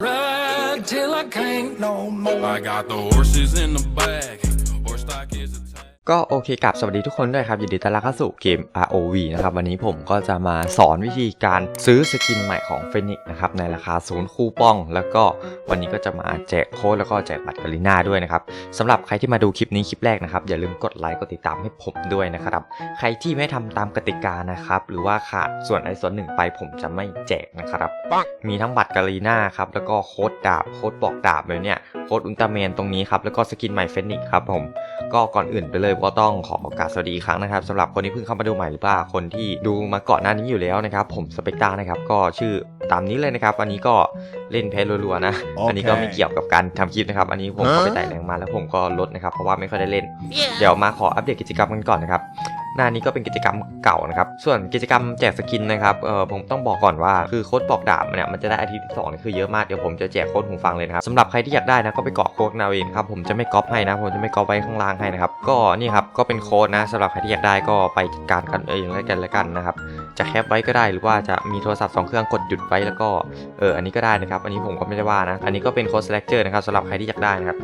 Ride till I can't no more. I got the horses in the back. ก็โอเคกับสวัสดีทุกคนด้วยครับยินดีต้อนรับเข้าสู่เกม ROV นะครับวันนี้ผมก็จะมาสอนวิธีการซื้อสกินใหม่ของ Phoenix นะครับในราคาศูนย์คูปอง แล้วก็วันนี้ก็จะมาแจกโค้ดแล้วก็แจกบัตรกาลิน่าด้วยนะครับสำหรับใครที่มาดูคลิปนี้คลิปแรกนะครับอย่าลืมกดไลค์กดติดตามให้ผมด้วยนะครับใครที่ไม่ทำตามกติกานะครับหรือว่าขาดส่วนใดส่วนหนึ่งไปผมจะไม่แจกนะครับมีทั้งบัตรกาลิน่าครับแล้วก็โค้ดดาบโค้ดบอกดาบเลยเนี่ยโค้ดอุลตร้าแมนตรงนี้ครับแล้วก็สกินใหม่ Phoenix ครับผมก็ก่อนอื่นไปเลยก็ต้องขอโอกาสสวัสดีอีกครั้งนะครับสำหรับคนที่เพิ่งเข้ามาดูใหม่หรือเปล่าคนที่ดูมาก่อนหน้านี้อยู่แล้วนะครับ ผมสเปกตานะครับก็ชื่อตามนี้เลยนะครับ อันนี้ก็เล่นแพ้รัวๆนะโอเคอันนี้ก็ไม่เกี่ยวกับการทำคลิปนะครับ อันนี้ผมก็ไปไต่แรงมาแล้วผมก็ลดนะครับเพราะว่าไม่ค่อยได้เล่น เดี๋ยวมาขออัปเดตกิจกรรมกันก่อนนะครับ หน้านี้ก็เป็นกิจกรรมเก่านะครับ ส่วนกิจกรรมแจกสกินนะครับ เออผมต้องบอกก่อนว่าคือโค้ดบอกดาบเนี่ยมันจะได้อาทิตย์ที่สองนี่คือเยอะมาก เดี๋ยวผมจะแจกโค้ดหูฟังเลยนะครับสำหรับใครที่อยากได้นะก็ไปเกาะโค้ดเอาเองครับ ผมจะไม่ก๊อปให้นะ ผมจะไม่ก๊อปไว้ข้างล่างให้นะครับ ก็นี่ครับ ก็เป็นโค้ดนะสำหรับใครที่อยากได้ก็ไปจัดการกันเองแล้วกันแล้วกันนะครับ จะแคปไว้ก็ได้หรือว่าจะมีโทรศัพท์สองเครื่องกดหยุดไว้แล้วก็เอออันนี้ก็ได้นะครับ อันนี้ผมก็ไม่ได้ว่านะ อันนี้ก็เป็นโค้ด selector นะครับสำหรับใครที่อยากได้นะครับ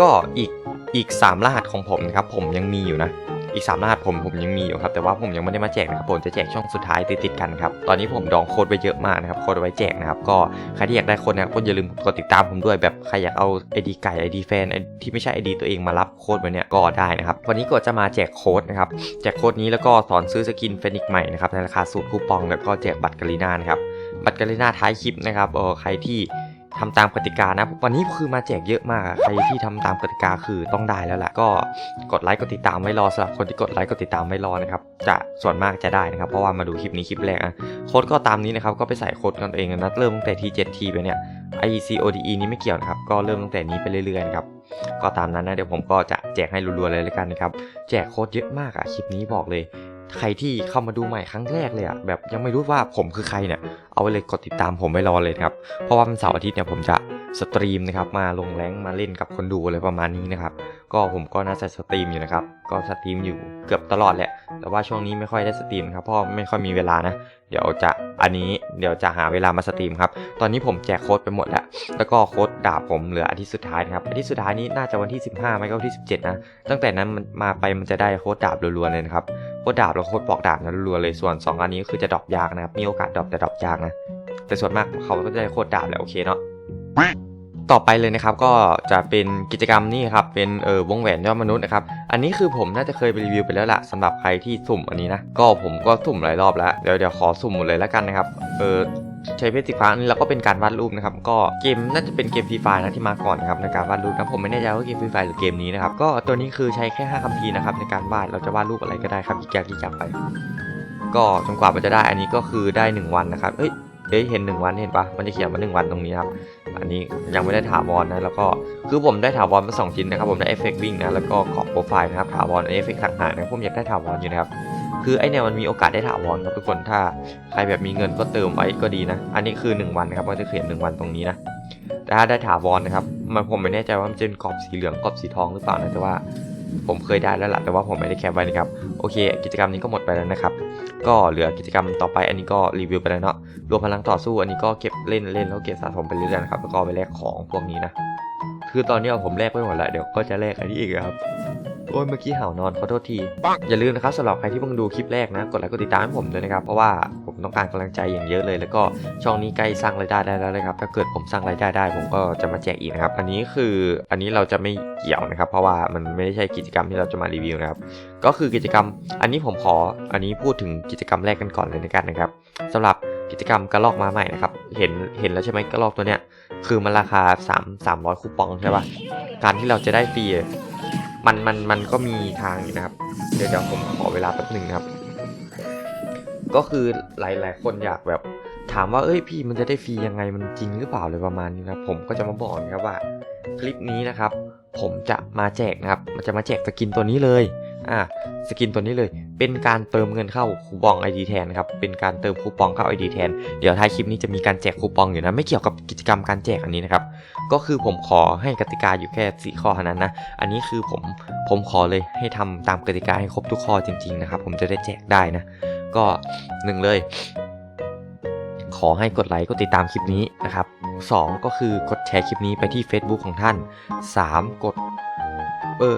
ก็อีกอีก 3 รหัสของผมนะครับผมยังมีอยู่นะ อีก3รหัสผมผมยังมีอยู่ครับแต่ว่าผมยังไม่ได้มาแจกนะครับผมจะแจกช่วงสุดท้ายติดๆกันครับตอนนี้ผมดองโค้ดไปเยอะมากนะครับโค้ดไว้แจกนะครับก็ใครที่อยากได้โค้ดนะครับก็อย่าลืมกดติดตามผมด้วยแบบใครอยากเอา ID ไก่ ID แฟนที่ไม่ใช่ ID ตัวเองมารับโค้ดไว้เนี่ยก็ได้นะครับวันนี้ก็จะมาแจกโค้ดนะครับแจกโค้ดนี้แล้วก็สอนซื้อสกินเฟนิกใหม่นะครับในราคาสูตรคูปองแล้วก็แจกบัตรกาลิน่านะครับบัตรกาลิน่าท้ายคลิปนะครับเออใครที่ ทำตามกติกานะ วันนี้คือมาแจกเยอะมาก ใครที่ทำตามกติกาคือต้องได้แล้วแหละก็กดไลค์กดติดตามไว้รอสำหรับคนที่กดไลค์กดติดตามไว้รอนะครับ จะส่วนมากจะได้นะครับ เพราะว่ามาดูคลิปนี้คลิปแรกนะโค้ดก็ตามนี้นะครับ ก็ไปใส่โค้ดกันเองนะเริ่มตั้งแต่ที7ทีไปเนี่ย IECODE นี้ไม่เกี่ยวนะครับ ก็เริ่มตั้งแต่นี้ไปเรื่อยๆนะครับ ก็ตามนั้นนะ เดี๋ยวผมก็จะแจกให้รัวๆเลยแล้วกันนะครับ แจกโค้ดเยอะมากอะคลิปนี้บอกเลย ใครที่เข้ามาดูใหม่ครั้งแรกเลยอะแบบยังไม่รู้ว่าผมคือใครเนี่ย เอาไว้เลยกดติดตามผมไว้รอเลยครับ เพราะว่าวันเสาร์อาทิตย์เนี่ยผมจะสตรีมนะครับมาลงแรงมาเล่นกับคนดูอะไรประมาณนี้นะครับ ก็ผมก็น่าจะสตรีมอยู่นะครับ ก็สตรีมอยู่เกือบตลอดแหละ แต่ว่าช่วงนี้ไม่ค่อยได้สตรีมครับเพราะไม่ค่อยมีเวลานะ เดี๋ยวจะอันนี้เดี๋ยวจะหาเวลามาสตรีมครับ ตอนนี้ผมแจกโค้ดไปหมดแล้ว แล้วก็โค้ดดาบผมเหลืออาทิตย์สุดท้ายนะครับ อาทิตย์สุดท้ายนี้น่าจะวันที่ 15 ไม่ก็วันที่ 17 นะ ตั้งแต่นั้นมันมาไปมันจะได้โค้ดดาบรัวๆเลยนะครับ โค้ดดาบแล้วโค้ดปอกดาบนะรัวเลยส่วน 2 อันนี้คือจะดรอปยากนะครับมีโอกาสดรอปแต่ดรอปยากนะแต่ส่วนมากเขาก็จะได้โค้ดดาบแหละโอเคเนาะต่อไปเลยนะครับก็จะเป็นกิจกรรมนี่ครับเป็นเออวงแหวนยอดมนุษย์นะครับอันนี้คือผมน่าจะเคยไปรีวิวไปแล้วล่ะสำหรับใครที่สุ่มอันนี้นะก็ผมก็สุ่มหลายรอบแล้วเดี๋ยวเดี๋ยวขอสุ่มหมดเลยแล้วกันนะครับเออ ใช้เพชรสีฟ้าอันนี้แล้วก็เป็นการวาดรูปนะครับ ก็เกมน่าจะเป็นเกมฟรีไฟนะที่มาก่อนนะครับในการวาดรูปนะผมไม่แน่ใจว่าเกมฟรีไฟหรือเกมนี้นะครับก็ตัวนี้คือใช้แค่5คำพีร์นะครับในการวาดเราจะวาดรูปอะไรก็ได้ครับยิกยักยิกยักไป ก็จนกว่ามันจะได้อันนี้ก็คือได้ 1 วันนะครับเอ้ยเอ้ยเห็น 1 วันเห็นปะมันจะเขียนมา1วันตรงนี้ครับอันนี้ยังไม่ได้ถาวรนะแล้วก็คือผมได้ถาวรมาสองชิ้นนะครับผมได้เอฟเฟกต์วิ่งนะแล้วก็เกาะโปรไฟล์นะครับถาวรเอฟเฟกต์ต่างหากนะผมอยากได้ถาวรอยู่นะครับ คือไอเนี่ยมันมีโอกาสได้ถาวรครับทุกคนถ้าใครแบบมีเงินก็เติมไว้ก็ดีนะ อันนี้คือ 1 วันนะครับก็จะเขียน1วันตรงนี้นะแต่ถ้าได้ถาวรนะครับมันผมไม่แน่ใจว่ามันจะเป็นกรอบสีเหลืองกรอบสีทองหรือเปล่านะแต่ว่าผมเคยได้แล้วล่ะแต่ว่าผมไม่ได้แคปไว้นะครับโอเค กิจกรรมนี้ก็หมดไปแล้วนะครับ ก็เหลือกิจกรรมต่อไปอันนี้ก็รีวิวไปแล้วเนาะรวมพลังต่อสู้อันนี้ก็เก็บเล่นเล่นแล้วเก็บสะสมไปเรื่อยๆนะครับแล้วก็ไปแลกของพวกนี้นะคือตอนนี้ผมแลกไปหมดแล้วเดี๋ยวก็จะแลกอันนี้อีกครับ โอ้ยเมื่อกี้เห่านอนขอโทษทีอย่าลืมนะครับสำหรับใครที่เพิ่งดูคลิปแรกนะ กดไลค์กดติดตามให้ผมด้วยนะครับ เพราะว่าผมต้องการกำลังใจอย่างเยอะเลย แล้วก็ช่องนี้ใกล้สร้างรายได้ได้แล้วนะครับ ถ้าเกิดผมสร้างรายได้ได้ ผมก็จะมาแจกอีกนะครับ อันนี้คืออันนี้เราจะไม่เกี่ยวนะครับ เพราะว่ามันไม่ได้ใช่กิจกรรมที่เราจะมารีวิวนะครับ ก็คือกิจกรรม อันนี้ผมขอ อันนี้พูดถึงกิจกรรมแรกกันก่อนเลยในกันนะครับสำหรับกิจกรรมกระลอกมาใหม่นะครับ เห็นเห็นแล้วใช่ไหมกระลอกตัวเนี้ย คือมันราคา 3 300คูปองใช่ปะการที่เราจะได้ฟรีอะ มันมันมันก็มีทางอยู่นะครับ เดี๋ยวเดี๋ยวผมขอเวลาแป๊บหนึ่งครับ ก็คือหลายหลายคนอยากแบบถามว่าเอ้ยพี่มันจะได้ฟรียังไงมันจริงหรือเปล่าเลยประมาณนี้นะครับ ผมก็จะมาบอกนะครับว่าคลิปนี้นะครับ ผมจะมาแจกนะครับ มันจะมาแจกสกินตัวนี้เลย อ่าสกินตัวนี้เลย เป็นการเติมเงินเข้าคูปอง ID แทนครับ เป็นการเติมคูปองเข้า ID แทน เดี๋ยวท้ายคลิปนี้จะมีการแจกคูปองอยู่นะ ไม่เกี่ยวกับกิจกรรมการแจกอันนี้นะครับ ก็คือผมขอให้กติกาอยู่แค่ 4 ข้อเท่านั้นนะ อันนี้คือผมผมขอเลยให้ทำตามกติกาให้ครบทุกข้อจริงๆนะครับ ผมจะได้แจกได้นะ ก็หนึ่งเลย ขอให้กดไลค์กดติดตามคลิปนี้นะครับสองก็คือกดแชร์คลิปนี้ไปที่ Facebook ของท่าน 3 กดเออ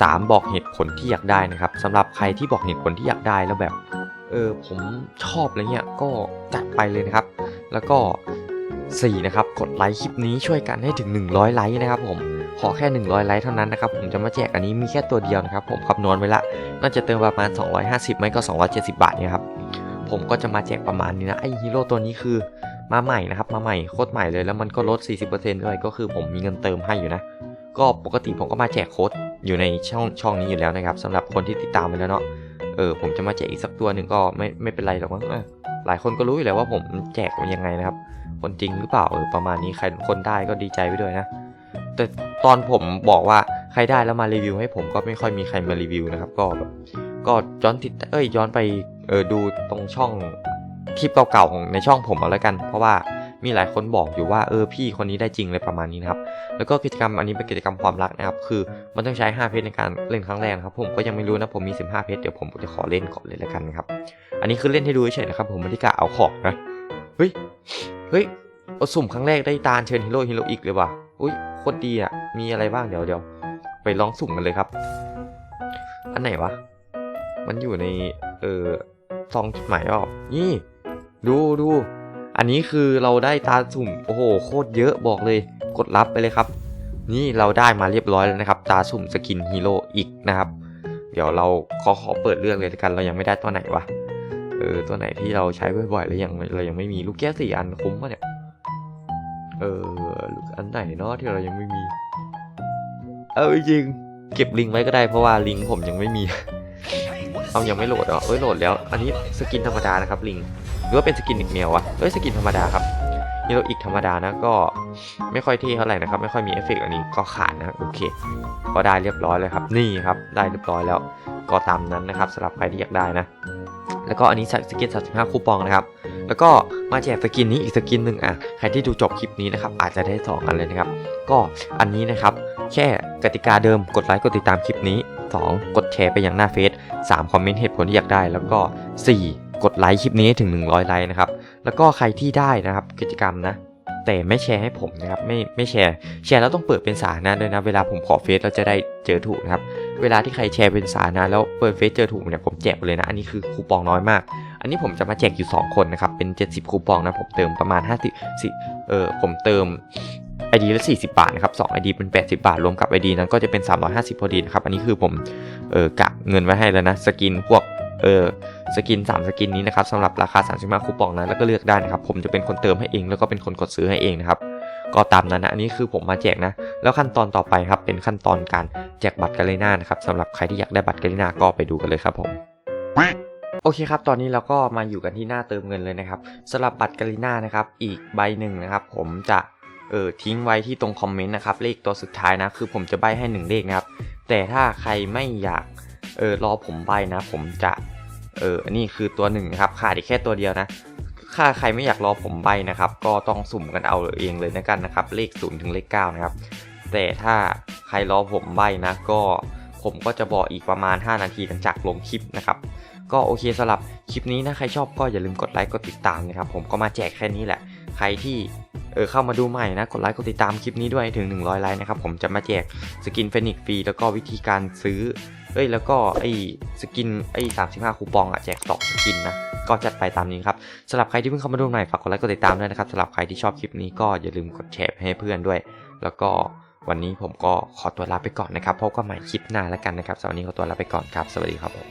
สามบอกเหตุผลที่อยากได้นะครับสำหรับใครที่บอกเหตุผลที่อยากได้แล้วแบบเออผมชอบอะไรเงี้ยก็จัดไปเลยนะครับ แล้วก็ 4 นะครับ กดไลค์คลิปนี้ช่วยกันให้ถึง 100 ไลค์นะครับผมขอแค่ 100 ไลค์เท่านั้นนะครับ ผมจะมาแจกอันนี้มีแค่ตัวเดียวนะครับ ผมคำนวณไว้ละ น่าจะเติมประมาณ 250 ไม่ก็ 270 บาทเนี่ยครับ ผมก็จะมาแจกประมาณนี้นะ ไอฮีโร่ตัวนี้คือมาใหม่นะครับ มาใหม่โคตรใหม่เลย แล้วมันก็ลด 40%ด้วย ก็คือผมมีเงินเติมให้อยู่นะ ก็ปกติผมก็มาแจกโค้ด อยู่ในช่องช่องนี้อยู่แล้วนะครับสำหรับคนที่ติดตามไปแล้วเนาะเออผมจะมาแจกอีกสักตัวหนึ่งก็ไม่ไม่เป็นไรหรอกมั้งหลายคนก็รู้อยู่แล้วว่าผมแจกมันยังไงนะครับ คนจริงหรือเปล่าเออประมาณนี้ใครคนได้ก็ดีใจไปด้วยนะ แต่ตอนผมบอกว่าใครได้แล้วมารีวิวให้ผมก็ไม่ค่อยมีใครมารีวิวนะครับ ก็แบบก็ย้อนติดเอ้ยย้อนไปเออดูตรงช่องคลิปเก่าๆของในช่องผมเอาแล้วกัน เพราะว่า มีหลายคนบอกอยู่ว่าเออพี่คนนี้ได้จริงเลยประมาณนี้นะครับ แล้วก็กิจกรรมอันนี้เป็นกิจกรรมความรักนะครับ คือมันต้องใช้ 5 เพชรในการเล่นครั้งแรกครับ ผมก็ยังไม่รู้นะผมมี 15 เพชรเดี๋ยวผมจะขอเล่นก่อนเลยแล้วกันครับ อันนี้คือเล่นให้ดูเฉยนะครับ ผมไม่ได้กะเอาของนะ เฮ้ย เฮ้ยเอาสุ่มครั้งแรกได้ตาลเชิญฮีโร่ฮีโร่อีกเลยว่ะ อุ้ยโคตรดีอะ มีอะไรบ้างเดี๋ยวเดี๋ยวไปลองสุ่มกันเลยครับ อันไหนวะ มันอยู่ใน เออซองจดหมายออกนี่ ดูดู อันนี้คือเราได้ตาสุ่มโอ้โหโคตรเยอะบอกเลยกดรับไปเลยครับ นี่เราได้มาเรียบร้อยแล้วนะครับ ตาสุ่มสกินฮีโร่อีกนะครับ เดี๋ยวเราขอขอเปิดเรื่องเลยกันเรายังไม่ได้ตัวไหนวะเออตัวไหนที่เราใช้บ่อยๆแล้วยังเรายังไม่มีลูกแก้วสี่อันคุ้มปะเนี่ยเอออันไหนเนาะที่เรายังไม่มี เออจริงเก็บลิงไว้ก็ได้เพราะว่าลิงผมยังไม่มี เอายังไม่โหลดเหรอเอ้ยโหลดแล้ว อันนี้สกินธรรมดานะครับลิง รือว่าเป็นสกินอีกแนววะเอ้ยสกินธรรมดาครับนี่เราอีกธรรมดานะก็ไม่ค่อยเท่เท่าไหร่นะครับ ไม่ค่อยมีเอฟเฟกต์อันนี้ก็ขาดนะโอเค ก็ได้เรียบร้อยเลยครับ นี่ครับ ได้เรียบร้อยแล้วก็ตามนั้นนะครับสำหรับใครที่อยากได้นะ แล้วก็อันนี้สกิน35คูปองนะครับ แล้วก็มาแจกสกินนี้อีกสกินหนึ่งอะใครที่ดูจบคลิปนี้นะครับอาจจะได้สองอันเลยนะครับ ก็อันนี้นะครับแค่กติกาเดิมกดไลค์กดติดตามคลิปนี้ 2 กดแชร์ไปยังหน้าเฟซ3คอมเมนต์เหตุผลที่อยากได้ แล้วก็ 4 กดไลค์คลิปนี้ให้ถึง 100 ไลค์นะครับ แล้วก็ใครที่ได้นะครับกิจกรรมนะ แต่ไม่แชร์ให้ผมนะครับ ไม่ไม่แชร์ แชร์แล้วต้องเปิดเป็นสาธารณะด้วยนะ เวลาผมขอเฟซเราจะได้เจอถูกนะครับ เวลาที่ใครแชร์เป็นสาธารณะแล้วเปิดเฟซเจอถูกเนี่ยผมแจกเลยนะ อันนี้คือคูปองน้อยมาก อันนี้ผมจะมาแจกอยู่ 2 คนนะครับ เป็น 70 คูปองนะผมเติมประมาณ 50สิเออผมเติม ID ละ40 บาทนะครับ2 ID เป็น 80 บาท รวมกับ ID นั้นก็จะเป็น 350 พอดีนะครับ อันนี้คือผม เออกะเงินไว้ให้แล้วนะ สกินพวก เออสกิน 3 สกินนี้นะครับสำหรับราคา 35 คูปองนะแล้วก็เลือกได้นะครับ ผมจะเป็นคนเติมให้เอง แล้วก็เป็นคนกดซื้อให้เองนะครับก็ตามนั้นนะอันนี้คือผมมาแจกนะ แล้วขั้นตอนต่อไปครับเป็นขั้นตอนการแจกบัตรกาเลน่านะครับสำหรับใครที่อยากได้บัตรกาเลน่าก็ไปดูกันเลยครับผมโอเคครับ ตอนนี้เราก็มาอยู่กันที่หน้าเติมเงินเลยนะครับสำหรับบัตรกาลิน่านะครับ อีกใบหนึ่งนะครับ ผมจะเออทิ้งไว้ที่ตรงคอมเมนต์นะครับ เลขตัวสุดท้ายนะ คือผมจะใบให้หนึ่งเลขนะครับ แต่ถ้าใครไม่อยากเออรอผมใบนะ ผมจะ เออนี่คือตัวหนึ่งนะครับ ขาดอีกแค่ตัวเดียวนะถ้าใครไม่อยากรอผมใบนะครับ ก็ต้องสุ่มกันเอาเองเลยนะกันนะครับ เลข0ถึงเลข9นะครับ แต่ถ้าใครรอผมใบนะ ก็ผมก็จะบอกอีกประมาณ 5 นาทีหลังจากลงคลิปนะครับ ก็โอเคสำหรับคลิปนี้นะ ใครชอบก็อย่าลืมกดไลค์กดติดตามนะครับ ผมก็มาแจกแค่นี้แหละ ใครที่เออเข้ามาดูใหม่นะกดไลค์กดติดตามคลิปนี้ด้วยถึง 100 ไลค์นะครับผมจะมาแจกสกินเฟนิกฟรีแล้วก็วิธีการซื้อเอ้ยแล้วก็ไอ้สกินไอ้35คูปองอะแจกสองสกินนะก็จัดไปตามนี้ครับสำหรับใครที่เพิ่งเข้ามาดูใหม่ฝากกดไลค์กดติดตามด้วยนะครับสำหรับใครที่ชอบคลิปนี้ก็อย่าลืมกดแชร์ให้เพื่อนด้วย แล้วก็วันนี้ผมก็ขอตัวลาไปก่อนนะครับพบกันใหม่คลิปหน้าแล้วกันนะครับสำหรับวันนี้ขอตัวลาไปก่อนครับ สวัสดีครับผม